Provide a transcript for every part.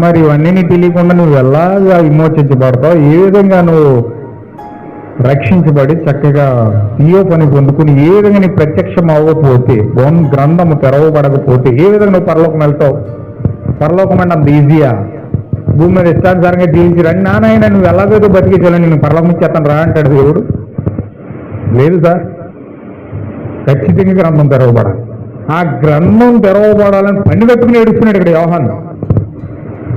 మరి ఇవన్నీ నీకు తెలియకుండా నువ్వు ఎలాగా విమోచించబడతావు? ఏ విధంగా నువ్వు రక్షించబడి చక్కగా తీయో పని పొందుకుని ఏ విధంగా నీ ప్రత్యక్షం అవ్వకపోతే బోన్ గ్రంథము తెరవబడకపోతే ఏ విధంగా నువ్వు పరలోకం వెళ్తావు? పరలోకం అంటే అంత ఈజీయా భూమి మీద ఇష్టానుసారంగా జీవించి. రండి నానాయన నువ్వు ఎలాగైతే బతికించాలని నేను పరలోకం చేస్తాను రా అంటాడు దేవుడు. లేదు సార్. ఖచ్చితంగా గ్రంథం తెరవబడాలి. ఆ గ్రంథం తెరవబడాలని పని పెట్టుకుని ఏడుస్తున్నాడు ఇక్కడ యోహాను.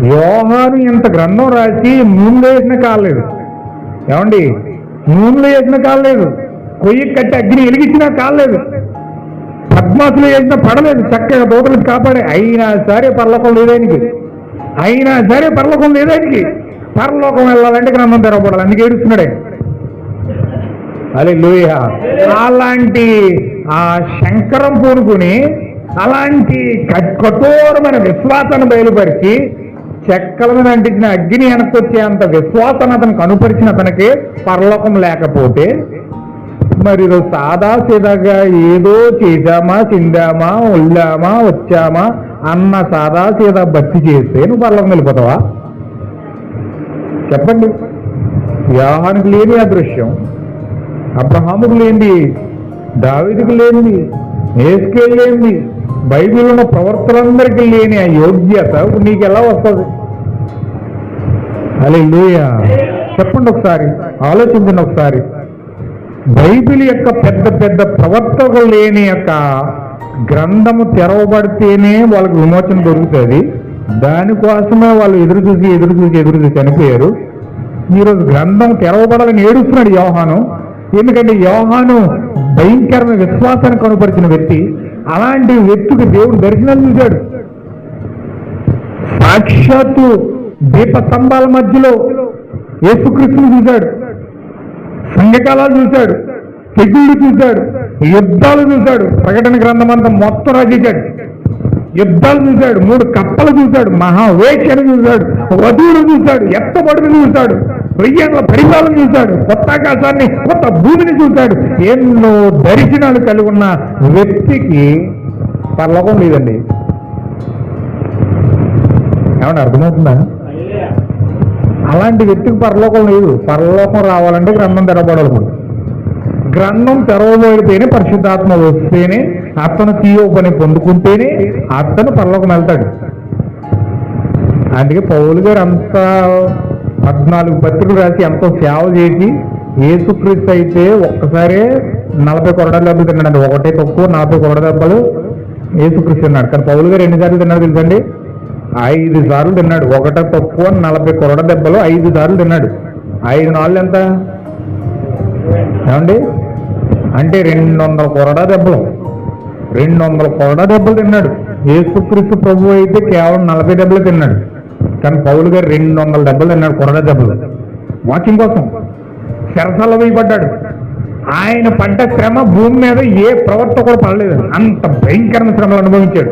యోహాను ఇంత గ్రంథం రాసి నూనెలో వేసిన కాలేదు ఏమండి? నూనెలో వేసిన కాలేదు కొయ్యి కట్టి అగ్ని వెలిగించినా కాలేదు పద్మాసులు వేసినా పడలేదు చక్కగా దూతలు కాపాడే. అయినా సరే పరలోకం లేదానికి అయినా సరే పరలోకం లేదానికి పరలోకం వెళ్ళాలంటే గ్రంథం తెరవబడాలి. అందుకే ఏడుస్తున్నాడే. అదే లూయ అలాంటి ఆ శంకరం పూనుకుని అలాంటి కఠోరమైన విశ్వాసాన్ని బయలుపరిచి చెక్కల మీద అంటించిన అగ్ని వెనక్కొచ్చే అంత విశ్వాసాన్ని అతను కనుపరిచిన అతనికి పరలోకం లేకపోతే మరి ఈరోజు సాదా సీదాగా ఏదో చేశామా తిందామా వెళ్ళామా వచ్చామా అన్న సాదా సీదా భక్తి చేస్తే నువ్వు పరలోకం వెళ్ళిపోతావా? చెప్పండి. వ్యాహానికి లేని అదృశ్యం. అబ్రహాముకు లేనిది దావిదికి లేనిది ఏసుకేలు లేనిది బైబిల్ ఉన్న ప్రవర్తనందరికీ లేని ఆ యోగ్యత నీకు ఎలా వస్తుంది? అలే చెప్పండి ఒకసారి ఆలోచించండి ఒకసారి. బైబిల్ యొక్క పెద్ద పెద్ద ప్రవర్తకులు లేని యొక్క గ్రంథము తెరవబడితేనే వాళ్ళకి విమోచన దొరుకుతుంది. దానికోసమే వాళ్ళు ఎదురు చూసి ఎదురు చూసి ఎదురు చూసి చనిపోయారు. ఈరోజు గ్రంథం తెరవబడాలని ఏడుస్తున్నాడు యోహాను. ఎందుకంటే యోహాను భయంకరమైన విశ్వాసాన్ని కనపరిచిన వ్యక్తి అలాంటి వ్యక్తికి దేవుడు దర్శనాలు చూశాడు. సాక్షాత్తు దీపస్తంభాల మధ్యలో యేసుక్రీస్తుని చూశాడు. సంఘకాలాలు చూశాడు. తెగుళ్ళు చూశాడు. యుద్ధాలు చూశాడు. ప్రకటన గ్రంథం అంతా మొత్తం రచించాడు యుద్ధాలు చూశాడు. మూడు కప్పలు చూశాడు. మహావేక్షను చూశాడు. వధువులు చూశాడు. ఎత్తబడులు చూశాడు. వెయ్యేళ్ళ పరిపాలన చూశాడు. కొత్త ఆకాశాన్ని కొత్త భూమిని చూశాడు. ఎన్నో దర్శనాలు కలిగి ఉన్న వ్యక్తికి పర్లోకం లేదండి. ఏమన్నా అర్థమవుతుందా? అలాంటి వ్యక్తికి పరలోకం లేదు. పరలోకం రావాలంటే గ్రంథం తెరవబడాలి గ్రంథం తెరవబడితేనే పరిశుద్ధాత్మ వస్తేనే అతను తీయో పని పొందుకుంటేనే అతను పరలోకం వెళ్తాడు. అందుకే పౌలు గారు అంత పద్నాలుగు పత్రికలు రాసి ఎంతో సేవ చేసి ఏసుక్రీస్తు అయితే ఒక్కసారే నలభై కొరడ దెబ్బలు తిన్నాడు ఒకటే తక్కువ నలభై కొరడ దెబ్బలు ఏసుక్రీస్తు తిన్నాడు. కానీ పౌలు గారు ఎన్నిసార్లు తిన్నాడు తెలుసండి? ఐదు సార్లు తిన్నాడు. ఒకట తక్కువ నలభై కొరడ దెబ్బలు ఐదు సార్లు తిన్నాడు. ఐదు నాలుగు ఎంత? ఏమండి? అంటే రెండు వందల కొరడా దెబ్బలు. రెండు వందల కొరడా దెబ్బలు తిన్నాడు. ఏసుక్రీస్తు ప్రభు అయితే కేవలం నలభై దెబ్బలు తిన్నాడు. కానీ పౌలు గారు రెండు వందల డబ్బులు అన్నాడు కొరడ దెబ్బలు. వాకింగ్ కోసం. శరసాల వేయబడ్డాడు. ఆయన పడ్డ శ్రమ భూమి మీద ఏ ప్రవర్త కూడా పడలేదు. అంత భయంకరమైన శ్రమలు అనుభవించాడు.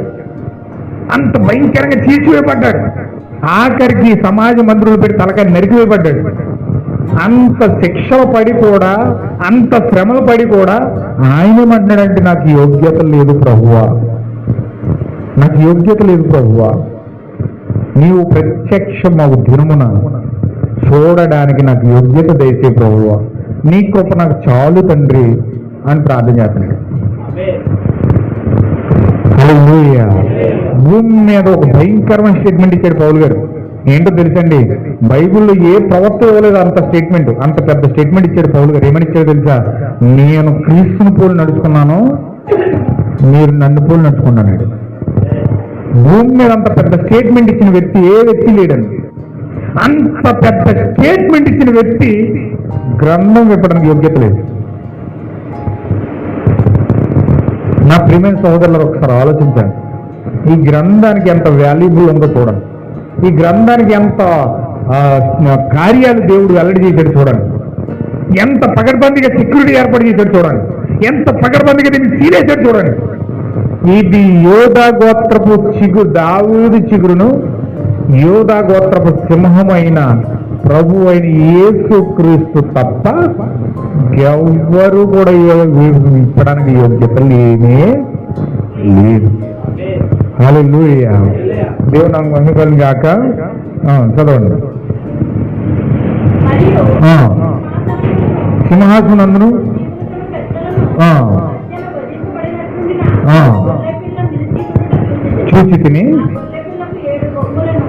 అంత భయంకరంగా తీసివేయబడ్డాడు. ఆఖరికి సమాజ మంత్రులు పెట్టి తలకాయ నరికివేయబడ్డాడు అంత శిక్షలు పడి కూడా అంత శ్రమలు పడి కూడా ఆయన ఏమంటున్నాడంటే నాకు యోగ్యత లేదు ప్రభువా. నాకు యోగ్యత లేదు ప్రభువా. నీవు ప్రత్యక్షమవు దినమున చూడడానికి నాకు యోగ్యత దయచే ప్రభువ. నీ కృప నాకు చాలు తండ్రి అని ప్రార్థన చేస్తున్నాడు. భూమి మీద ఒక భయంకరమైన స్టేట్మెంట్ ఇచ్చాడు పౌలు గారు. ఏంటో తెలుసండి? బైబిల్లో ఏ ప్రవర్త ఇవ్వలేదు అంత స్టేట్మెంట్ అంత పెద్ద స్టేట్మెంట్ ఇచ్చాడు పౌలు గారు. ఏమని ఇచ్చాడు తెలుసా? నేను క్రీస్తుని పోలు నడుచుకున్నాను మీరు నన్ను పోలు నడుచుకున్నాను భూమి మీద అంత పెద్ద స్టేట్మెంట్ ఇచ్చిన వ్యక్తి ఏ వ్యక్తి లేడండి? అంత పెద్ద స్టేట్మెంట్ ఇచ్చిన వ్యక్తి గ్రంథం విప్పడానికి యోగ్యత లేదు. నా ప్రియమైన సహోదరులు ఒకసారి ఆలోచించండి. ఈ గ్రంథానికి ఎంత వాల్యుబుల్ ఉందో చూడండి. ఈ గ్రంథానికి ఎంత కార్యాలు దేవుడు వెల్లడి చేశాడు చూడండి. ఎంత పగడ్బందీగా సెక్యూరిటీ ఏర్పాటు చేశాడు చూడండి. ఎంత పగడ్బందీగా దీన్ని సీలేశాడు చూడండి. ఇది యోధా గోత్రపు చిగు దావూది చిగురును యోధా గోత్రపు సింహమైన ప్రభు అయిన యేసు క్రీస్తు తప్ప ఎవ్వరు కూడా ఇవ్వడానికి యోగ్యత లేనే లేదు. హల్లెలూయా. దేవుడు నాకు మహిమకలను కాక చదవండి. సింహాసనందును ఆ. చూచి తిని.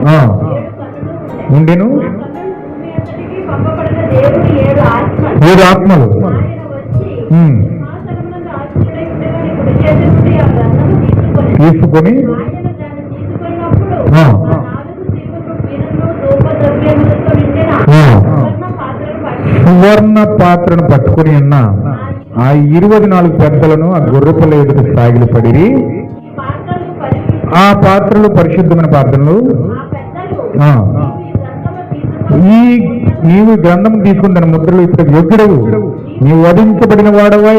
ఉండేను ఉండెను. ఏడు ఆత్మలు. తీసుకొని. సువర్ణ పాత్రను పట్టుకుని ఉన్న ఆ ఇరవై నాలుగు పెద్దలను ఆ గొర్రెపల ఎదుట సాగిలి పడి ఆ పాత్రలు పరిశుద్ధమైన పాత్రలు. ఆ. ఈ నీవు గ్రంథం తీసుకుంటున్న ముద్రలు ఇప్పుడు యోగ్యుడవు. నీవు వధించబడిన వాడవై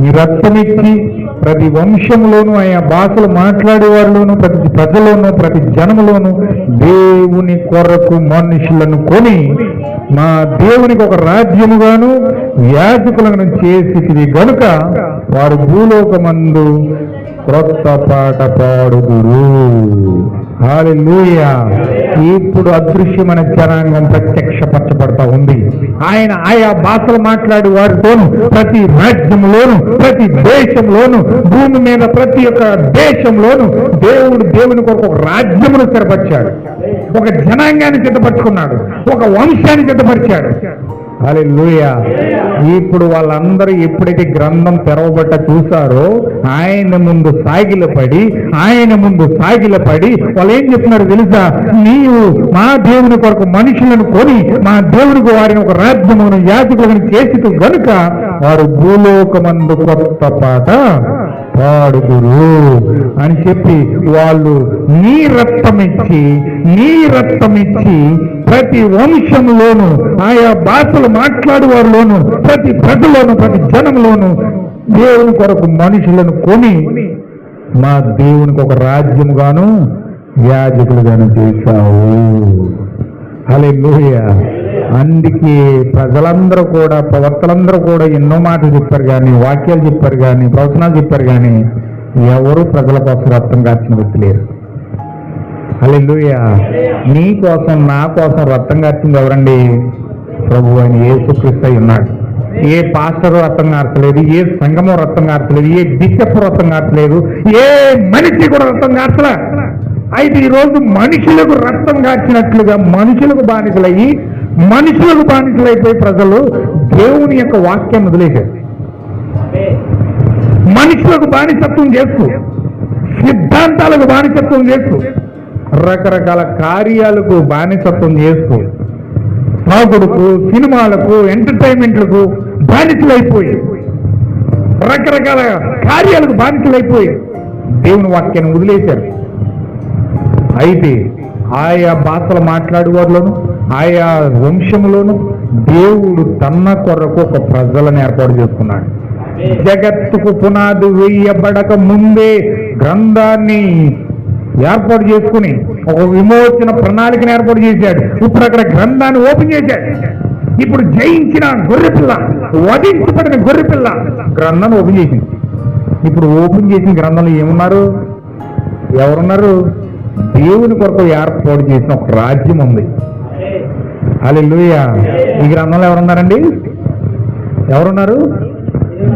నీ రక్తమిచ్చి ప్రతి వంశంలోనూ ఆయా భాషలు మాట్లాడేవారిలోనూ ప్రతి ప్రజలోనూ ప్రతి జనములోనూ దేవుని కొరకు మనుషులను కొని మా దేవునికి ఒక రాజ్యముగాను యాజకులను చేసి గనుక వారు భూలోకమందు క్రొత్త పాట పాడుదురు. హాలెలూయా. ఇప్పుడు అదృశ్యమైన జనాంగం ప్రత్యక్షపరచబడతా ఉంది. ఆయన ఆయా భాషలు మాట్లాడే వారితోను ప్రతి రాజ్యంలోను ప్రతి దేశంలోను భూమి మీద ప్రతి ఒక్క దేశంలోను దేవుడు దేవుని కొరకు ఒక రాజ్యమును స్థిరపరిచాడు. ఒక జనాంగాన్ని సిద్ధపరచుకున్నాడు. ఒక వంశాన్ని సిద్ధపరిచాడు. హల్లెలూయా ఇప్పుడు వాళ్ళందరూ ఎప్పుడైతే గ్రంథం తెరవబట్ట చూసారో ఆయన ముందు సాగిలపడి ఆయన ముందు సాగిలపడి వాళ్ళు ఏం చెప్తున్నారు తెలుసా? నీవు మా దేవుని కొరకు మనుషులను కొని మా దేవునికి వారిని ఒక రాజ్యమును యాజకులను చేసి కనుక వారు భూలోకమందు కొత్త పాట. పాడుదురు అని చెప్పి వాళ్ళు నీ రక్తమిచ్చి నీ రక్తమిచ్చి ప్రతి వంశంలోను ఆయా భాషలు మాట్లాడేవారిలోను ప్రతి ప్రజలోను ప్రతి జనంలోను దేవుని కొరకు మనుషులను కొని మా దేవునికి ఒక రాజ్యముగాను యాజకులుగాను చేశావు. అలే అందుకే ప్రజలందరూ కూడా ప్రవర్తలందరూ కూడా ఎన్నో మాటలు చెప్పారు కానీ వాక్యాలు చెప్పారు కానీ ప్రవచనాలు చెప్పారు కానీ ఎవరు ప్రజల కోసం రక్తం కార్చిన వ్యక్తి లేరు. అలెలుయ నీ కోసం నా కోసం రక్తం కార్చింది ఎవరండి? ప్రభు అని ఏ అయి ఉన్నాడు. ఏ పాస్టర్ రక్తం కార్చలేదు ఏ సంఘము రక్తం కార్చలేదు ఏ బిషప్ రక్తం కార్చలేదు ఏ మనిషి కూడా రక్తం కార్చలే అయితే ఈరోజు మనుషులకు రక్తం కాచినట్లుగా మనుషులకు బానిసలయ్యి మనుషులకు బానిసలైపోయి ప్రజలు దేవుని యొక్క వాక్యం వదిలేశారు. మనుషులకు బానిసత్వం చేస్తూ సిద్ధాంతాలకు బానిసత్వం చేస్తూ రకరకాల కార్యాలకు బానిసత్వం చేస్తూ తాగుడుకు సినిమాలకు ఎంటర్టైన్మెంట్లకు బానిసలైపోయి రకరకాల కార్యాలకు బానిసలైపోయి దేవుని వాక్యాన్ని వదిలేశారు. అయితే ఆయా భాషలు మాట్లాడేవారిలోను ఆయా వంశంలోను దేవుడు తన్న కొరకు ఒక ప్రజలను ఏర్పాటు చేసుకున్నాడు. జగత్తుకు పునాది వేయబడక ముందే గ్రంథాన్ని ఏర్పాటు చేసుకుని ఒక విమోచన ప్రణాళికను ఏర్పాటు చేశాడు. ఇప్పుడు అక్కడ గ్రంథాన్ని ఓపెన్ చేశాడు. ఇప్పుడు జయించిన గొర్రెపిల్ల వధించబడిన గొర్రెపిల్ల గ్రంథాన్ని ఓపెన్ చేసింది. ఇప్పుడు ఓపెన్ చేసిన గ్రంథంలో ఏమున్నారు? ఎవరున్నారు? దేవుని కొరకు ఏర్పాటు చేసిన ఒక రాజ్యం ఉంది. అలా ఈ గ్రంథంలో ఎవరున్నారండి? ఎవరున్నారు?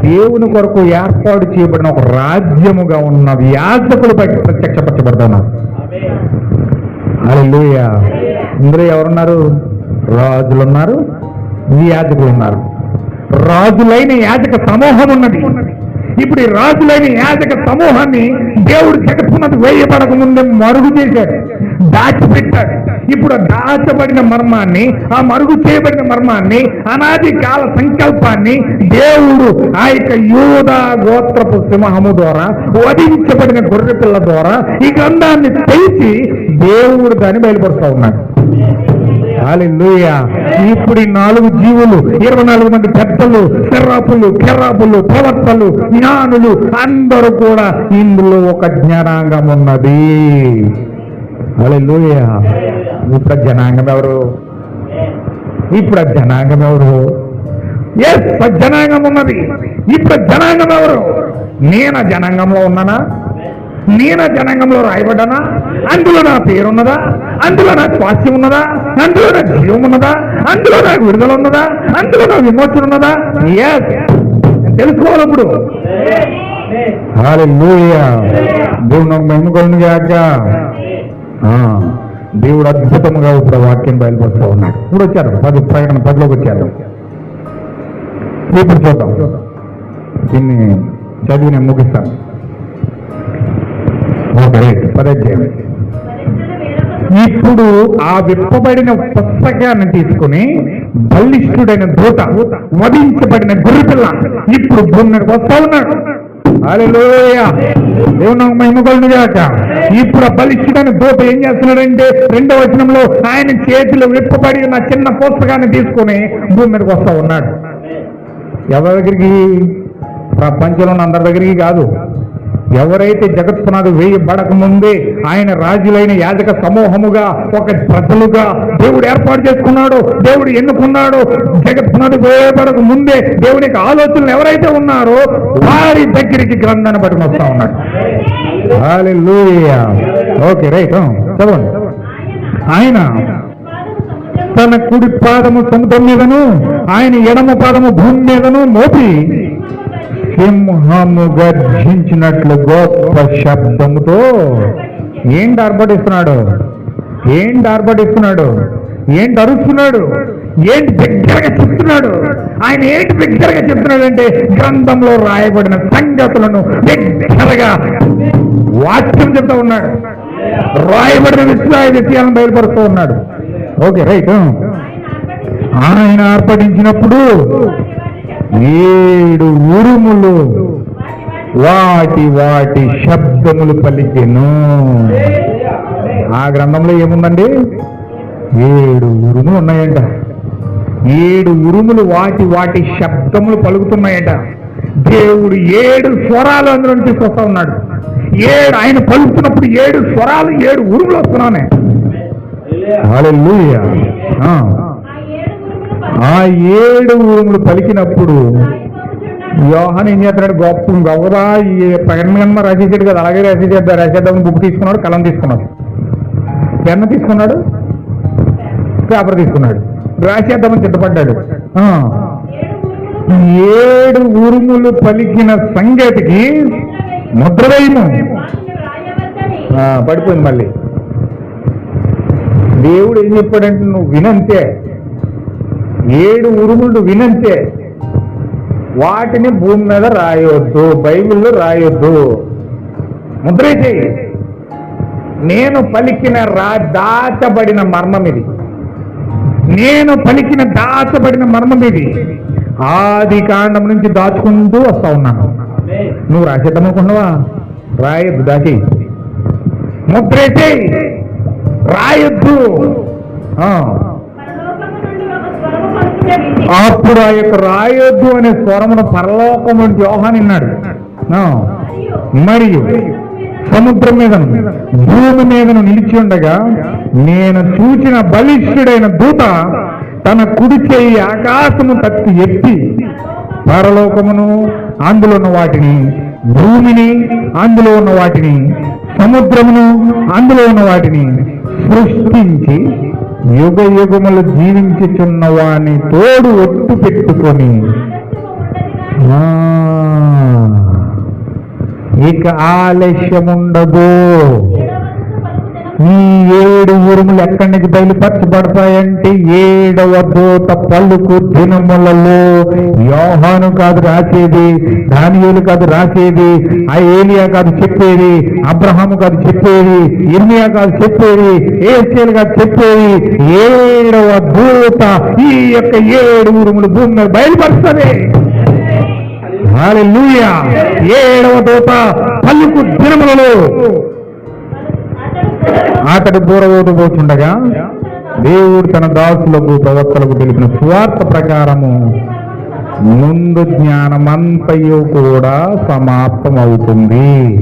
దేవుని కొరకు ఏర్పాటు చేయబడిన ఒక రాజ్యముగా ఉన్న యాజకులు బయట ప్రత్యక్షపరచబడుతున్నారు అలెలుయ ఇందులో ఎవరున్నారు? రాజులు ఉన్నారు యాజకులు ఉన్నారు. రాజులైన యాజక సమూహం ఉన్నది. ఇప్పుడు ఈ రాజులైన యాజక సమూహాన్ని దేవుడు జగత్తున్నది వేయబడక ముందే మరుగు చేశాడు దాచిపెట్టాడు. ఇప్పుడు దాచబడిన మర్మాన్ని ఆ మరుగు చేయబడిన మర్మాన్ని అనాది కాల సంకల్పాన్ని దేవుడు ఆ యొక్క యూద గోత్రపు సింహము ద్వారా వధించబడిన గొర్రె పిల్ల ద్వారా ఈ గ్రంథాన్ని తెచ్చి దేవుడు దాన్ని బయలుపరుస్తూ ఉన్నాడు. ఇప్పుడు ఈ నాలుగు జీవులు ఇరవై నాలుగు మంది పెద్దలు శర్రాపులు కెర్రాపులు ప్రవర్తలు జ్ఞానులు అందరూ కూడా ఇందులో ఒక జ్ఞానాంగం ఉన్నది. హల్లెలూయా. ఇప్పుడు జనాంగం ఎవరు? ఇప్పుడు ఆ జనాంగం ఎవరు? ఏ జనాంగం ఉన్నది. ఇప్పుడు జనాంగం ఎవరు? నేను జనాంగంలో ఉన్నానా? నేను జనాంగంలో రాయబడ్డానా? అందులో నా పేరున్నదా? అందులో నా స్వాస్థ్యం ఉన్నదా అందులో నా జీవం ఉన్నదా అందులో నాకు విడుదల ఉన్నదా అందులో నా విమోచన ఉన్నదా ఎస్ తెలుసుకోవాలి ఇప్పుడు దేవుడు ఆ, దేవుడు అద్భుతంగా ఇప్పుడు వాక్యం బయలుపరుస్తూ ఉన్నాడు. ఇప్పుడు వచ్చారు. పది ప్రకటన పదిలోకి వచ్చారు. ఇప్పుడు చూద్దాం. దీన్ని చదివి నేను ముగిస్తాను. ఇప్పుడు ఆ విప్పబడిన పుస్తకాన్ని తీసుకుని బలిష్ఠుడైన దూత వధించబడిన గురిపిల్ల ఇప్పుడు భూమి వస్తా ఉన్నాడు. దేవుని నాకు మహిమ ఇప్పుడు ఆ బలిష్ఠుడైన దూత ఏం చేస్తున్నాడంటే రెండో వచనంలో ఆయన చేతిలో విప్పబడి ఉన్న చిన్న పుస్తకాన్ని తీసుకుని భూమి మీదకి వస్తా ఉన్నాడు. ఎవరి దగ్గరికి? ప్రపంచంలో ఉన్న అందరి దగ్గరికి కాదు. ఎవరైతే జగత్పునాది వేయబడక ముందే ఆయన రాజులైన యాజక సమూహముగా ఒక ప్రజలుగా దేవుడు ఏర్పాటు చేసుకున్నాడు దేవుడు ఎన్నుకున్నాడు జగత్పునాది వేయబడక ముందే దేవునికి ఆలోచనలు ఎవరైతే ఉన్నారో వారి దగ్గరికి గ్రంథాన్ని పట్టుకుని వస్తా ఉన్నాడు. ఓకే రైట్ చదవండి. ఆయన తన కుడి పాదము సముద్రం మీదను ఆయన ఎడమ పాదము భూమి మీదను మోపి సింహము గర్జించినట్లు గొప్ప శబ్దముతో ఏంటి ఆర్భటిస్తున్నాడు ఏంటి ఆర్భటిస్తున్నాడు ఏంటి అరుస్తున్నాడు ఏంటి బిగ్గరగా చెప్తున్నాడు? ఆయన ఏంటి బిగ్గరగా చెప్తున్నాడు అంటే గ్రంథంలో రాయబడిన సంగతులను బిగ్గరగా వాక్యం చెప్తా ఉన్నాడు. రాయబడిన విషయాల విషయాలను బయలుపరుస్తూ ఉన్నాడు. Okay right. ఆయన ఆర్పటించినప్పుడు ఏడు ఉరుములు వాటి వాటి శబ్దములు పలికెను. ఆ గ్రంథంలో ఏముందండి? ఏడు ఉరుములు ఉన్నాయంట. ఏడు ఉరుములు వాటి వాటి శబ్దములు పలుకుతున్నాయట. దేవుడు ఏడు స్వరాలు అందులో తీసుకొస్తా ఉన్నాడు. ఏడు ఆయన పలుకుతున్నప్పుడు ఏడు స్వరాలు ఏడు ఉరుములు వస్తున్నానే. ఆ ఏడు ఊరుములు పలికినప్పుడు యోహాన్ ఏం చేస్తున్నాడు? గొప్ప గొప్పదా ఈ ప్రకటన కన్నా రాసేసాడు కదా అలాగే రాసేసేద్దాం రాసేద్దామని బుక్ తీసుకున్నాడు కలం తీసుకున్నాడు. పెన్న తీసుకున్నాడు? పేపర్ తీసుకున్నాడు. రాసేద్దామని సిద్ధపడ్డాడు. ఏడు ఉరుములు పలికిన సంగతికి ముద్రవేయము ఆ, పడిపోయింది మళ్ళీ. దేవుడు ఏం చెప్పాడంటే నువ్వు వినంతే. ఏడు ఉరుములు వినంతే. వాటిని భూమి మీద రాయొద్దు బైబిల్లో రాయొద్దు. ముద్ర చేయి నేను పలికిన రా దాచబడిన మర్మం ఇది. నేను పలికిన దాచబడిన మర్మం ఇది. ఆది కాండం నుంచి దాచుకుంటూ వస్తా ఉన్నాను. నువ్వు రాసేద్దాం అనుకున్నావా రాయొద్దు దాచి. ముద్రేసేయి రాయొద్దు. ఆ. అప్పుడు ఆ యొక్క రాయొద్దు అనే స్వరమును పరలోకం నుండి విన్నాడు. మరియు సముద్రం మీదను భూమి మీదను నిలిచి ఉండగా నేను చూచిన బలిష్ఠుడైన దూత తన కుడి చేయి ఆకాశము తత్తి ఎత్తి పరలోకమును అందులో ఉన్న వాటిని భూమిని అందులో ఉన్న వాటిని సముద్రమును అందులో ఉన్న వాటిని సృష్టించి యుగ యుగములు జీవించుచున్న వాని తోడు ఒట్టు పెట్టుకొని. ఇక ఆలస్యముండదు. ఈ ఏడు ఉరుములు ఎక్కడి నుంచి బయలుపరచబడతాయంటే ఏడవ దూత పలుకు దినములలో యోహాను కాదు రాసేది దానియేలు కాదు రాసేది ఆ ఏలియా కాదు చెప్పేది అబ్రహాము కాదు చెప్పేది ఇర్మియా కాదు చెప్పేది ఏసేలు కాదు చెప్పేది. ఏడవ దూత ఈ యొక్క ఏడు ఉరుములు భూమి మీద బయలుపరుస్తుంది. ఏడవ దూత పలుకు దినములలో అతడు బూరబోతు పోతుండగా దేవుడు తన దాసులకు ప్రవక్తలకు తెలిపిన స్వార్థ ప్రకారము ముందు జ్ఞానమంతయు కూడా సమాప్తం అవుతుంది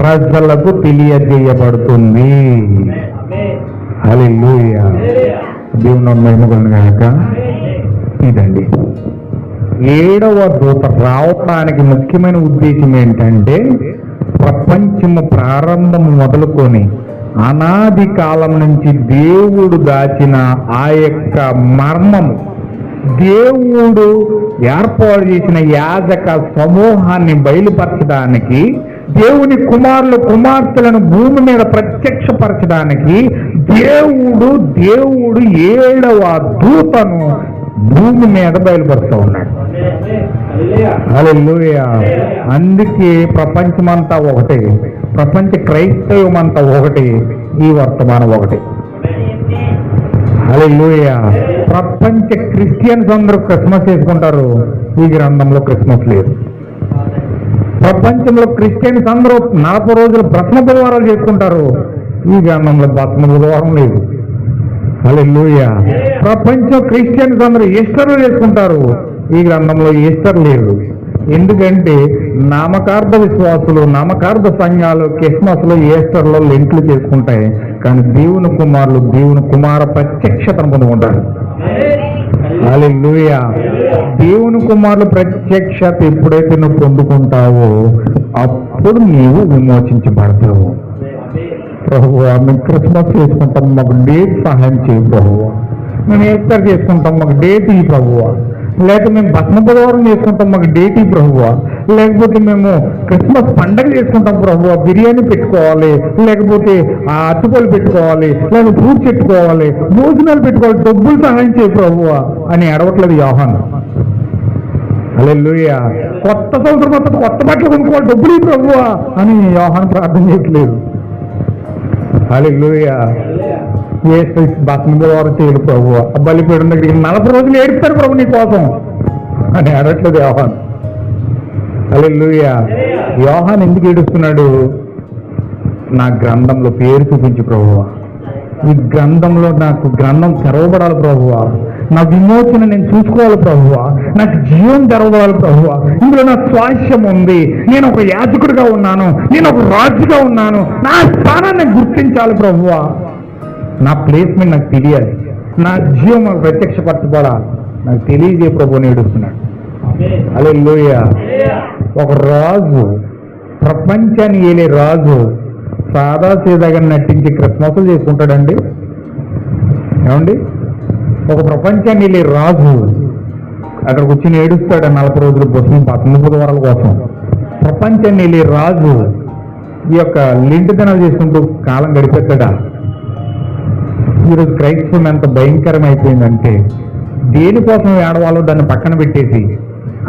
ప్రజలకు తెలియజేయబడుతుంది. అది దేవుని మహిమగలను గాక. ఇదండి. ఏడవ దూత రావడానికి ముఖ్యమైన ఉద్దేశం ఏంటంటే ప్రపంచము ప్రారంభం మొదలుకొని అనాది కాలం నుంచి దేవుడు దాచిన ఆ యొక్క మర్మము దేవుడు ఏర్పాటు చేసిన యాజక సమూహాన్ని బయలుపరచడానికి దేవుని కుమారులు కుమార్తెలను భూమి మీద ప్రత్యక్షపరచడానికి దేవుడు దేవుడు ఏడవ దూతను భూమి మీద బయలుపరుస్తూ ఉన్నాడు. అందుకే ప్రపంచమంతా ఒకటే. ప్రపంచ క్రైస్తవం అంతా ఒకటి. ఈ వర్తమానం ఒకటి. హల్లెలూయా. ప్రపంచ క్రిస్టియన్స్ అందరూ క్రిస్మస్ చేసుకుంటారు. ఈ గ్రంథంలో క్రిస్మస్ లేదు. ప్రపంచంలో క్రిస్టియన్స్ అందరూ నలభై రోజులు భస్మ బుధవారాలు చేసుకుంటారు. ఈ గ్రంథంలో భస్మ బుధవారం లేదు. హల్లెలూయా. ప్రపంచం క్రిస్టియన్స్ అందరూ ఈస్టర్లు చేసుకుంటారు. ఈ గ్రంథంలో ఈస్టర్ లేదు ఎందుకంటే నామకార్థ విశ్వాసులు నామకార్థ సంఘాలు క్రిస్మస్లో ఈస్టర్లో లెంట్లు చేసుకుంటాయి. కానీ దేవుని కుమారులు దేవుని కుమార ప్రత్యక్షతను పొందుకుంటారు హల్లెలూయా. దేవుని కుమారులు ప్రత్యక్షత ఎప్పుడైతే నువ్వు పొందుకుంటావో అప్పుడు నీవు విమోచించబడతావు. ప్రభు మేము క్రిస్మస్ చేసుకుంటాం మాకు డేట్ సహాయం చేయి ప్రభు. మేము ఏస్టర్ చేసుకుంటాం మాకు డేట్ ఈ ప్రభువ లేక మేము భస్మ బుధవారం చేసుకుంటాం మాకు డేట్ ఈ ప్రభువ. లేకపోతే మేము క్రిస్మస్ పండగ చేసుకుంటాం ప్రభువ. బిర్యానీ పెట్టుకోవాలి లేకపోతే ఆ అట్టుపళ్ళు పెట్టుకోవాలి లేకపోతే ఫ్రూట్స్ పెట్టుకోవాలి భోజనాలు పెట్టుకోవాలి డబ్బులు సహాయం చేయి ప్రభువ అని అడవట్లేదు యోహాన్. లూయ కొత్త సంవత్సరం మొత్తం కొత్త బట్టలు కొనుక్కోవాలి డబ్బులు ఈ ప్రభువ అని యోహాన్ ప్రార్థన చేయట్లేదు. లూయ ఏ బస్మవారు చేయడు ప్రభు. బలిపీడం దగ్గరికి నలభై రోజులు ఏడుస్తారు ప్రభు నీ కోసం. అని అడగట్లేదు యోహాన్. హల్లెలూయా. యోహాన్ ఎందుకు ఏడుస్తున్నాడు? నా గ్రంథంలో పేరు చూపించు ప్రభువా ఈ గ్రంథంలో నాకు గ్రంథం తెరవబడాలి ప్రభువా నా విమోచన నేను చూసుకోవాలి ప్రభువా నాకు జీవం తెరవబడాలి ప్రభువా ఇందులో నా స్వాస్యం ఉంది. నేను ఒక యాజకుడిగా ఉన్నాను. నేను ఒక రాజుగా ఉన్నాను. నా స్థానాన్ని గుర్తించాలి ప్రభువా నా ప్లేస్మెంట్ నాకు తెలియాలి. నా జీవం నాకు ప్రత్యక్షపరచబడాలి. నాకు తెలియజే ప్రభు నేడుస్తున్నాడు అలే ఒక రాజు ప్రపంచాన్ని ఏలే రాజు సాదా సీదాగా నటించి క్రిస్మస్లు చేసుకుంటాడండి. ఏమండి? ఒక ప్రపంచాన్ని వెళ్ళే రాజు అక్కడికి వచ్చి ఏడుస్తాడు నలభై రోజులు కోసం పదకొండు బుధవారాల కోసం. ప్రపంచాన్ని వెళ్ళే రాజు ఈ యొక్క లింటిదనాలు చేసుకుంటూ కాలం గడిపెట్టడా ఈరోజు క్రైస్తవం ఎంత భయంకరం అయిపోయిందంటే దేనికోసం ఏడవాలో దాన్ని పక్కన పెట్టేసి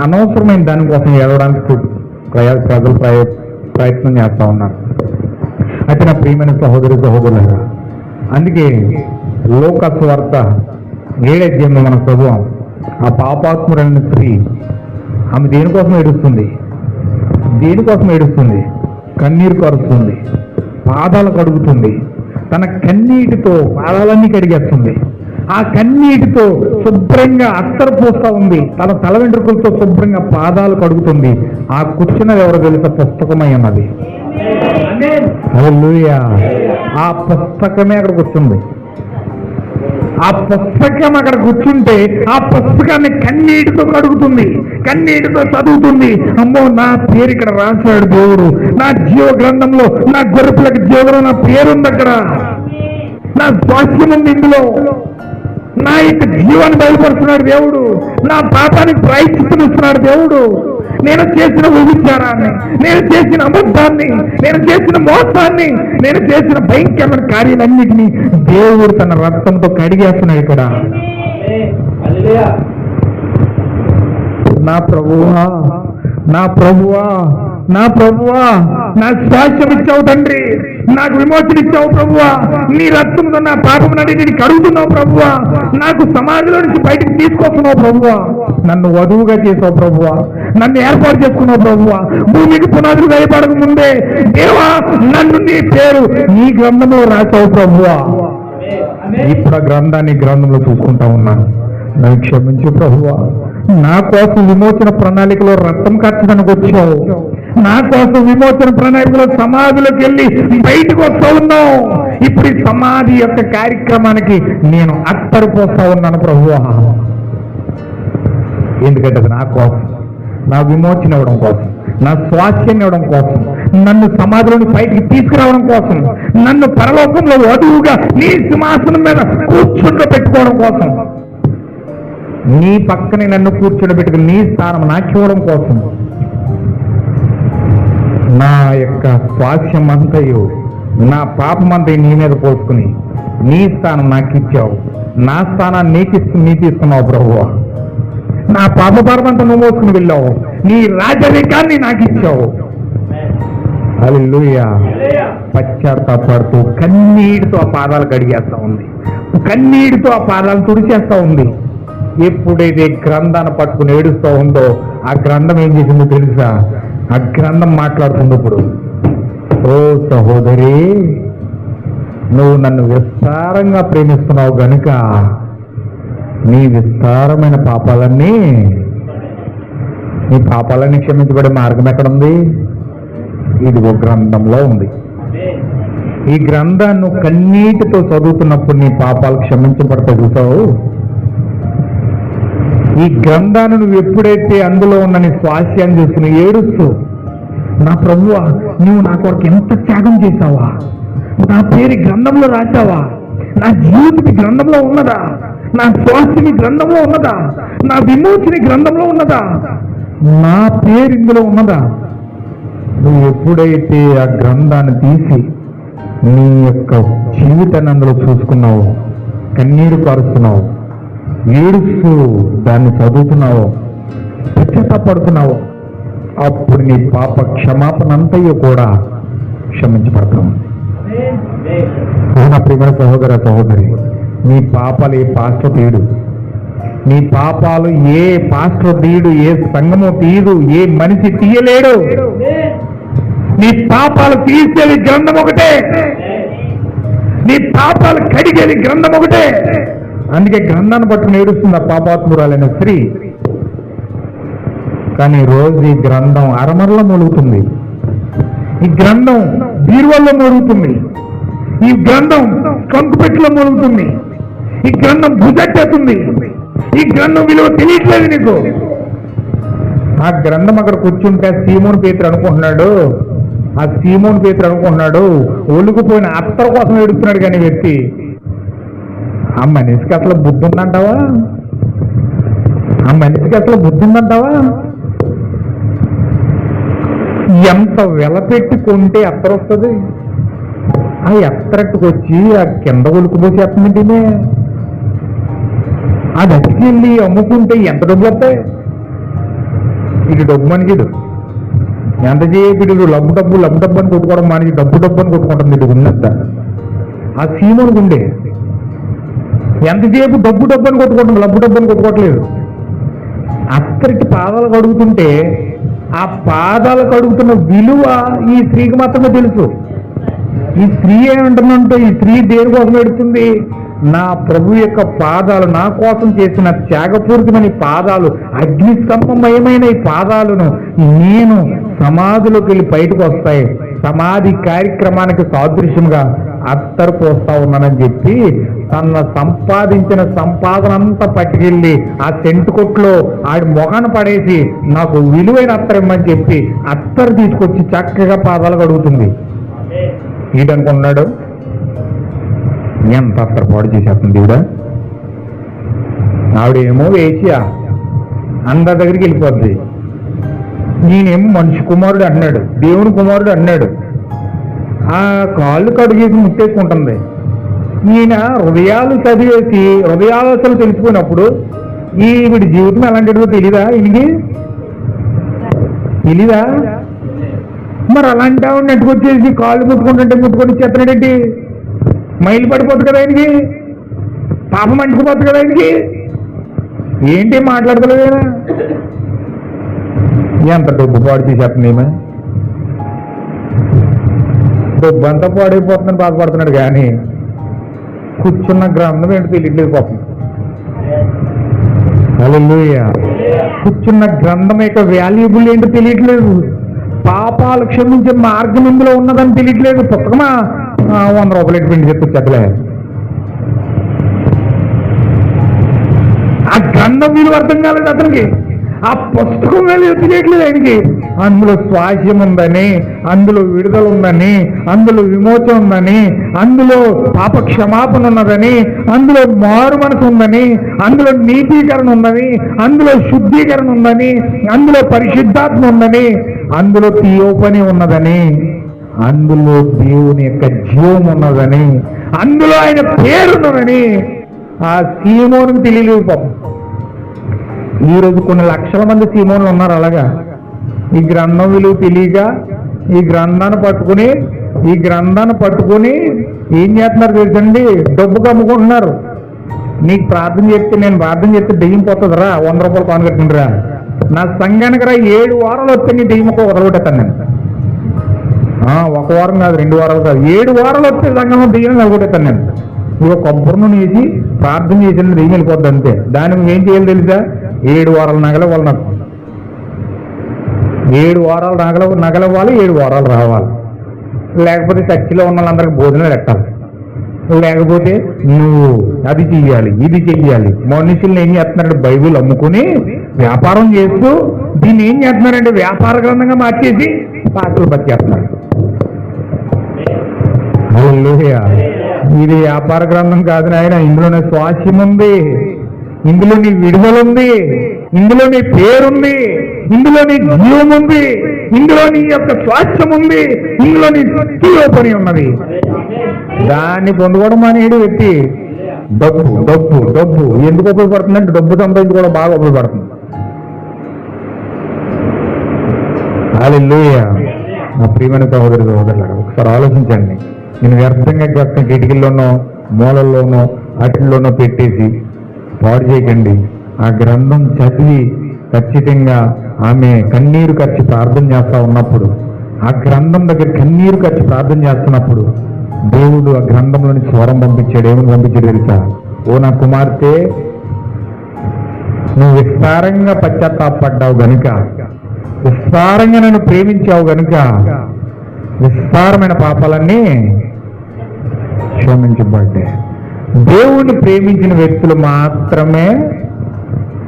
అనవసరమైన దానికోసం ఏడవడానికి ప్రజలు ప్రయ ప్రయత్నం చేస్తూ ఉన్నారు. అయితే నా ప్రియమైన సహోదరి సహోదరులారా అందుకే లోకస్ వార్త ఏడైద్యంలో మన ప్రభుత్వం ఆ పాపాత్మురైన స్త్రీ ఆమె దేనికోసం ఏడుస్తుంది? దేనికోసం ఏడుస్తుంది? కన్నీరు కరుస్తుంది పాదాలు కడుగుతుంది తన కన్నీటితో పాదాలన్నీ కడిగేస్తుంది. ఆ కన్నీటితో శుభ్రంగా అత్తరు పోస్తా ఉంది. తన తల వెంట్రుకలతో శుభ్రంగా పాదాలు కడుగుతుంది. ఆ కూర్చున్నది ఎవరో తెలుసా? పుస్తకమై ఉన్నది. ఆ పుస్తకమే అక్కడ కూర్చుంది. ఆ పుస్తకం అక్కడ కూర్చుంటే ఆ పుస్తకాన్ని కన్నీటితో కడుగుతుంది కన్నీటితో చదువుతుంది. అమ్మో నా పేరు ఇక్కడ రాశాడు దేవుడు. నా జీవ గ్రంథంలో నా గొర్రెపిల్లకి దేవుడు నా పేరు ఉంది అక్కడ. నా స్వాస్థ్యం ఉంది ఇందులో. నా యొక్క జీవాన్ని బయలుపరుస్తున్నాడు దేవుడు. నా పాపానికి ప్రాయశ్చిత్తం ఇస్తున్నాడు దేవుడు. నేను చేసిన వ్యభిచారాన్ని నేను చేసిన అబద్ధాన్ని నేను చేసిన మోసాన్ని నేను చేసిన భయంకరమైన కార్యాలన్నిటినీ దేవుడు తన రక్తంతో కడిగేస్తున్నాడు ఇక్కడ. నా ప్రభువా నా ప్రభువా నా ప్రభువా నా స్వాస్థ్యం ఇచ్చావు తండ్రి. నాకు విమోచన ఇచ్చావు ప్రభువా. నీ రక్తంతో నా పాపం నడిని కడుగుతున్నావు ప్రభువా. నాకు సమాధిలో నుంచి బయటకు తీసుకొస్తున్నావు ప్రభువా. నన్ను వధువుగా చేసావు ప్రభువా. నన్ను ఏర్పాటు చేసుకున్నావు ప్రభువా. భూమికి పునాదులు వేయబడక ముందే దేవా నన్ను నీ పేరు నీ గ్రంథంలో రాసావు ప్రభువా. ఇప్పుడు ఆ గ్రంథాన్ని గ్రంథంలో చూసుకుంటా ఉన్నాను. నన్ను క్షమించు ప్రభువా. నా కోసం విమోచన ప్రణాళికలో రక్తం కట్టడానికి వచ్చావు. నా కోసం విమోచన ప్రణాళికలో సమాధిలోకి వెళ్ళి బయటకు వస్తూ ఉన్నావు. ఇప్పుడు సమాధి యొక్క కార్యక్రమానికి నేను అత్తరు పోస్తా ఉన్నాను ప్రభువా. ఎందుకంటే అది నా కోసం నా విమోచన ఇవ్వడం కోసం నా స్వాస్థ్యాన్ని ఇవ్వడం కోసం నన్ను సమాధిలోని బయటికి తీసుకురావడం కోసం నన్ను పరలోకంలో వధువుగా నీ సింహాసనం మీద కూర్చుండబెట్టుకోవడం కోసం నీ పక్కనే నన్ను కూర్చోబెట్టుకు నీ స్థానం నాకివ్వడం కోసం. నా యొక్క స్వాస్థ్యం అంతయు నా పాపమంతయు నీ మీద పోసుకుని నీ స్థానం నాకు ఇచ్చావు. నా స్థానాన్ని నీకిస్తు నీ తీసుకున్నావు ప్రభువా. నా పాప భారమంతా నువ్వు మోసుకుని వెళ్ళావు. నీ రాజరికాన్ని నాకు ఇచ్చావు. హల్లెలూయా. పశ్చాత్తాపడుతూ కన్నీటితో ఆ పాదాలు కడిగేస్తా ఉంది. కన్నీటితో ఆ పాదాలు తుడిచేస్తా ఉంది. ఎప్పుడైతే గ్రంథాన్ని పట్టుకుని ఏడుస్తూ ఉందో ఆ గ్రంథం ఏం చేసిందో తెలుసా? ఆ గ్రంథం మాట్లాడుతుంది ఇప్పుడు. ఓ సహోదరి నువ్వు నన్ను విస్తారంగా ప్రేమిస్తున్నావు గనుక నీ విస్తారమైన పాపాలన్నీ నీ పాపాలన్నీ క్షమించబడే మార్గం ఎక్కడుంది? ఓ గ్రంథంలో ఉంది. ఈ గ్రంథాన్ని నువ్వు కన్నీటితో చదువుతున్నప్పుడు నీ పాపాలు క్షమించబడతా చూసావు? ఈ గ్రంథాన్ని నువ్వు ఎప్పుడైతే అందులో ఉన్న నీ స్వాస్యాన్ని చూసుకుని ఏడుస్తూ నా ప్రభువా నువ్వు నా కొరకు ఎంత త్యాగం చేశావా? నా పేరు గ్రంథంలో రాశావా? నా జీవితం గ్రంథంలో ఉన్నదా? నా స్వాస్థ్యం గ్రంథంలో ఉన్నదా? నా విమోచన గ్రంథంలో ఉన్నదా? నా పేరు ఇందులో ఉన్నదా? నువ్వు ఎప్పుడైతే ఆ గ్రంథాన్ని తీసి నీ యొక్క జీవితాన్ని అందులో చూసుకున్నావు కన్నీరు కారుస్తున్నావు ఏడుస్తూ దాన్ని చదువుతున్నావు పశ్చాత్తాపడుతున్నావు అప్పుడు నీ పాప క్షమాపణ అంతయు కూడా క్షమించబడుతుంది అవునా ప్రియమైన సహోదర సహోదరి నీ పాపాలు ఏ పాస్టర్ తీయడు? నీ పాపాలు ఏ పాస్టర్ తీయడు? ఏ సంఘము తీయదు ఏ మనిషి తీయలేడు? నీ పాపాలు తీసేది గ్రంథం ఒకటే. నీ పాపాలు కడిగేది గ్రంథం ఒకటే. అందుకే గ్రంథాన్ని పట్టుకుని ఏడుస్తుంది ఆ పాపాత్మురాలైన స్త్రీ. కానీ రోజు ఈ గ్రంథం అరమరలో మూలుగుతుంది. ఈ గ్రంథం బీరువల్లో మూలుగుతుంది. ఈ గ్రంథం కంకుపెట్టులో మూలుగుతుంది. ఈ గ్రంథం భుజట్టేస్తుంది. ఈ గ్రంథం విలువ తెలియట్లేదు నీకు. ఆ గ్రంథం అక్కడ కూర్చుంటే సీమోన్ పేతురు అనుకుంటున్నాడు. ఆ సీమోన్ పేతురు అనుకుంటున్నాడు. ఒలుగుపోయిన అత్తర కోసం ఏడుస్తున్నాడు కానీ వ్యక్తి. ఆ మనిషికి అసలు బుద్ధి ఉందంటావా ఆ మనిషికి అసలు బుద్ధి ఉందంటావా ఎంత వెల పెట్టుకుంటే ఎత్తర వస్తుంది? ఆ ఎత్తరట్టుకు వచ్చి ఆ కింద ఒలుకుపోసి ఎత్తండి ఆ దశకెళ్ళి అమ్ముకుంటే ఎంత డబ్బులు వస్తాయి? ఇది డబ్బు మనిషిడు ఎంత చేయబిడు లబ్బు డబ్బు లబ్బు డబ్బు అని కొట్టుకోవడం మానేసి డబ్బు డబ్బు అని కొట్టుకుంటుంది ఇది ఉన్నంత ఆ సీమను గుండె ఎంతసేపు డబ్బు డబ్బు అని కొట్టుకుంటుంది లబ్బు డబ్బు అని కొట్టుకోవట్లేదు. అక్కడికి పాదాలు కడుగుతుంటే ఆ పాదాలు కడుగుతున్న విలువ ఈ స్త్రీకి మాత్రమే తెలుసు. ఈ స్త్రీ ఏమంటుందంటే ఈ స్త్రీ దేనికోసం ఎడుతుంది నా ప్రభు యొక్క పాదాలు నా కోసం చేసిన త్యాగపూరితమైన పాదాలు అగ్నిస్తంభమయమైన ఈ పాదాలను నేను సమాధిలోకి వెళ్ళి బయటకు వస్తాయి. సమాధి కార్యక్రమానికి సాదృశ్యంగా అత్తరు పోస్తా ఉన్నానని చెప్పి తన సంపాదించిన సంపాదన అంతా పట్టుకెళ్ళి ఆ సెంటు కొట్లో ఆడి మొగన పడేసి నాకు విలువైన అత్తరు ఇమ్మని చెప్పి అత్తరు తీసుకొచ్చి చక్కగా పాదాలు కడుగుతుంది. ఈడనుకున్నాడు. ఎంత అత్తరు పాడు చేసేస్తుంది ఈవిడ ఆవిడేమో వేసియా అందరి దగ్గరికి వెళ్ళిపోద్ది. నేనేమో మనిషి కుమారుడు అన్నాడు దేవుని కుమారుడు అన్నాడు. ఆ కాళ్ళు కడుగేసి ముట్టేసుకుంటుంది. ఈయన హృదయాలు చదివేసి హృదయాలోచనలు తెలిసిపోయినప్పుడు ఈ వీడి జీవితం ఎలాంటిదో తెలీదా ఈయనకి? తెలీదా? మరి అలాంటి ఆవిడ నెట్టుకొచ్చేసి కాళ్ళు ముట్టుకుంటుంటే ముట్టుకొని చెత్తనేటండి మైలు పడిపోతుంది కదా ఆయనకి పాపం అంటుకుపోతుంది కదా ఆయనకి ఏంటి మాట్లాడతలేదేనా ఎంత డబ్బు పాడు చేసేస్తుంది ఈమె డబ్బు పాడైపోతుందని బాధపడుతున్నాడు కానీ కూర్చున్న గ్రంథం ఏంటో తెలియట్లేదు పాపం. కూర్చున్న గ్రంథం యొక్క వాల్యుబుల్ ఏంటో తెలియట్లేదు. పాపాలు క్షమించే మార్గం ఇందులో ఉన్నదని తెలియట్లేదు. పుస్తకమా? వంద రూపాయలు ఎటు పిండి చెప్పి చెప్పలే. ఆ గ్రంథం విలువ అర్థం కాలేదు అతనికి. ఆ పుస్తకం వెళ్ళి తెలియట్లేదు ఆయనకి. అందులో స్వాస్యం ఉందని అందులో విడుదల ఉందని అందులో విమోచన ఉందని అందులో పాప క్షమాపణ ఉన్నదని అందులో మారు మనసు ఉందని అందులో నీతీకరణ ఉందని అందులో శుద్ధీకరణ ఉందని అందులో పరిశుద్ధాత్మ ఉందని అందులో తీయోపని ఉన్నదని అందులో దేవుని యొక్క జీవం ఉన్నదని అందులో ఆయన పేరున్నదని ఆ సీమోనికి తెలియలేదు పాపం. ఈరోజు కొన్ని లక్షల మంది సీమోన్లు ఉన్నారు అలాగా. ఈ గ్రంథం విలువ తెలియక ఈ గ్రంథాన్ని పట్టుకుని ఈ గ్రంథాన్ని పట్టుకుని ఏం చేస్తున్నారు తెలుసండి? డబ్బు కమ్ముకుంటున్నారు. నీకు ప్రార్థన చేస్తే నేను ప్రార్థన చేస్తే దెయ్యం పోతుందిరా వంద రూపాయలు కొనగట్టినరా నా సంఘానికి రా ఏడు వారాలు వస్తే నీ దెయ్యం ఒక వదలగొట్టేస్తాను నేను. ఒక వారం కాదు రెండు వారాలు కాదు. ఏడు వారాలు వస్తే సంఘం దెయ్యం నిలబెడతాను నేను. ఇక కొబ్బరి వేసి ప్రార్థన చేసిన దెయ్యం వెళ్ళిపోద్ది అంతే. దానికి ఏం చేయాలి తెలుసా? ఏడు వారాల నగల వాళ్ళు నాకు ఏడు వారాలు నగల నగలవ్వాలి ఏడు వారాలు రావాలి. లేకపోతే చర్చిలో ఉన్న వాళ్ళందరికీ భోజనం పెట్టాలి. లేకపోతే నువ్వు అది చెయ్యాలి ఇది చెయ్యాలి. మనుషుల్ని ఏం చేస్తున్నారంటే బైబిల్ అమ్ముకుని వ్యాపారం చేస్తూ దీన్ని ఏం చేస్తున్నారంటే వ్యాపార గ్రంథంగా మార్చేసి పాటలు బతికేస్తున్నారు. ఇది వ్యాపార గ్రంథం కాదు నాయన ఇందులోనే స్వాస్యం ఉంది. ఇందులో నీ విడుదల ఉంది ఇందులో నీ పేరుంది ఇందులో నీ జీవం ఉంది ఇందులో నీ యొక్క స్వాస్థ్యం ఉంది ఇందులో నీ పని ఉన్నది. దాన్ని పొందుకోవడం మానేడు వ్యక్తి. డబ్బు డబ్బు డబ్బు. ఎందుకు ఉపయోగపడుతుందంటే డబ్బు సంపాదించుకోవడం బాగా ఉపయోగపడుతుంది. హాలెలూయా నా ప్రియమైన సహోదరి సహోదరులారా ఒకసారి ఆలోచించండి. నేను వ్యర్థంగా వ్యర్థం కిటికీల్లోనో మూలల్లోనో అటిల్లోనో పెట్టేసి పాడు చేయకండి. ఆ గ్రంథం చదివి ఖచ్చితంగా ఆమె కన్నీరు ఖర్చు ప్రార్థన చేస్తా ఉన్నప్పుడు ఆ గ్రంథం దగ్గర కన్నీరు ఖర్చు ప్రార్థన చేస్తున్నప్పుడు దేవుడు ఆ గ్రంథంలోని స్వరం పంపించాడు. ఏమని పంపించాడు తెలుసా? ఓ నా కుమార్తె నువ్వు విస్తారంగా పశ్చాత్తాపడ్డావు గనుక విస్తారంగా నన్ను ప్రేమించావు గనుక విస్తారమైన పాపాలన్నీ క్షమించబడ్డాయి. దేవుణ్ణి ప్రేమించిన వ్యక్తులు మాత్రమే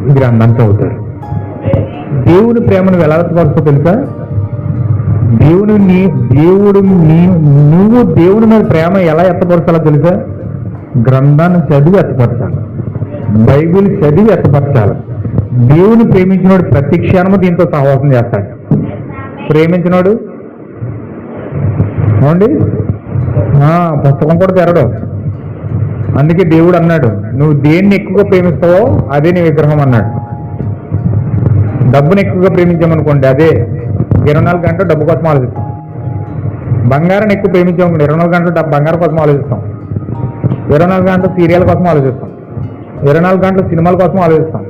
ఈ గ్రంథం చదువుతారు దేవుని ప్రేమను ఎలా వ్యక్తపరుస్తో తెలుసా? దేవుని నీ దేవుడు నీ నువ్వు దేవుని మీద ప్రేమ ఎలా ఎత్తపరచాలో తెలుసా? గ్రంథాన్ని చదివి ఎత్తపరచాలి బైబిల్ చదివి ఎత్తపరచాలి దేవుని ప్రేమించినోడు ప్రతి క్షణము దీంతో సహవాసం చేస్తాడు. ప్రేమించినోడు? ఏమండి? పుస్తకం కూడా తెరడం. అందుకే దేవుడు అన్నాడు నువ్వు దేన్ని ఎక్కువగా ప్రేమిస్తావో అదే నీ విగ్రహం అన్నాడు. డబ్బుని ఎక్కువగా ప్రేమించామనుకోండి అదే ఇరవై నాలుగు గంటలు డబ్బు కోసం ఆలోచిస్తాం. బంగారాన్ని ఎక్కువ ప్రేమించామనుకోండి ఇరవై నాలుగు గంటలు డబ్బు బంగారం కోసం ఆలోచిస్తాం. ఇరవై నాలుగు గంటలు సీరియల్ కోసం ఆలోచిస్తాం. ఇరవై నాలుగు గంటలు సినిమాల కోసం ఆలోచిస్తాం.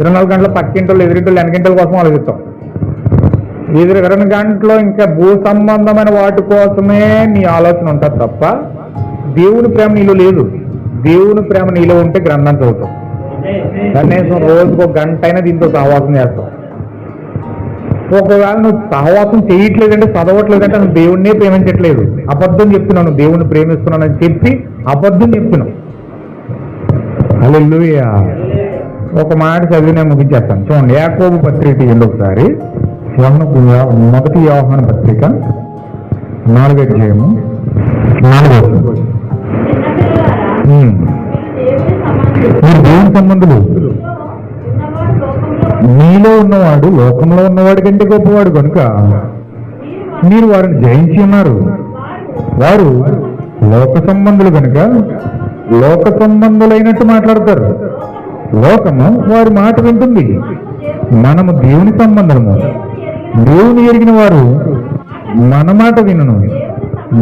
ఇరవై నాలుగు గంటల పక్కింటోళ్ళు ఎదురింటోళ్ళు వెనకింటోళ్ళ కోసం ఆలోచిస్తాం. ఎదురు ఇరవై గంటలో ఇంకా భూ సంబంధమైన వాటి కోసమే నీ ఆలోచన ఉంటుంది తప్ప దేవుని ప్రేమ నీలో లేదు. దేవుని ప్రేమ నీలో ఉంటే గ్రంథం చదువుతాం. కనీసం రోజుకు ఒక గంట అయినా దీంతో సహవాసం చేస్తాం. ఒకవేళ నువ్వు సహవాసం చేయట్లేదంటే చదవట్లేదంటే నువ్వు దేవుణ్ణే ప్రేమించట్లేదు. అబద్ధం చెప్తున్నాను దేవుణ్ణి ప్రేమిస్తున్నానని చెప్పి అబద్ధం చెప్తున్నావు. హల్లెలూయా. ఒక మాట చదివి నేను ముగించేస్తాను. చూడండి యాకోబు పత్రిక ఒకసారి. మొదటి వ్యవహాన పత్రిక నాలుగు అధ్యాయము నాలుగు మీరు దేవుని సంబంధులు? మీలో ఉన్నవాడు లోకంలో ఉన్నవాడి కంటే గొప్పవాడు కనుక మీరు వారిని జయించి ఉన్నారు. వారు లోక సంబంధులు కనుక లోక సంబంధులైనట్టు మాట్లాడతారు. లోకము వారి మాట వింటుంది. మనము దేవుని సంబంధము దేవుని ఎరిగిన వారు మన మాట వినను.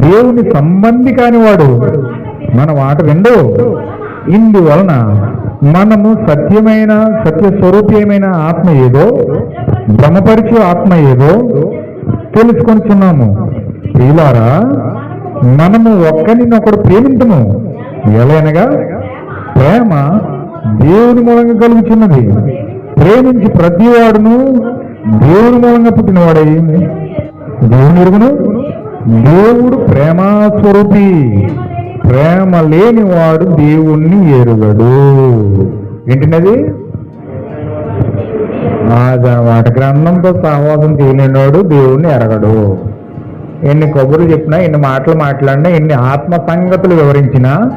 దేవుని సంబంధి కాని వాడు మన మాట విండు. ఇందువలన మనము సత్యమైన సత్య స్వరూపమైన ఆత్మ ఏదో భ్రమపరిచే ఆత్మ ఏదో తెలుసుకొనిచున్నాము ప్రియులారా మనము ఒక్కరినొకడు ప్రేమించము ఎలైనగా ప్రేమ దేవుని మూలంగా కలుగుచున్నది. ప్రేమించి ప్రతి వాడును దేవుని మూలంగా పుట్టినవాడై దేవుని ఎరుగును? దేవుడు ప్రేమా స్వరూపి ప్రేమ లేనివాడు దేవుణ్ణి ఎరుగడు. ఏంటినది? ఆ వాటి గ్రంథంతో సహవాసం చేయలేనివాడు దేవుణ్ణి ఎరగడు. ఎన్ని కబుర్లు చెప్పినా ఎన్ని మాటలు మాట్లాడినా ఎన్ని ఆత్మ సంగతులు వివరించినా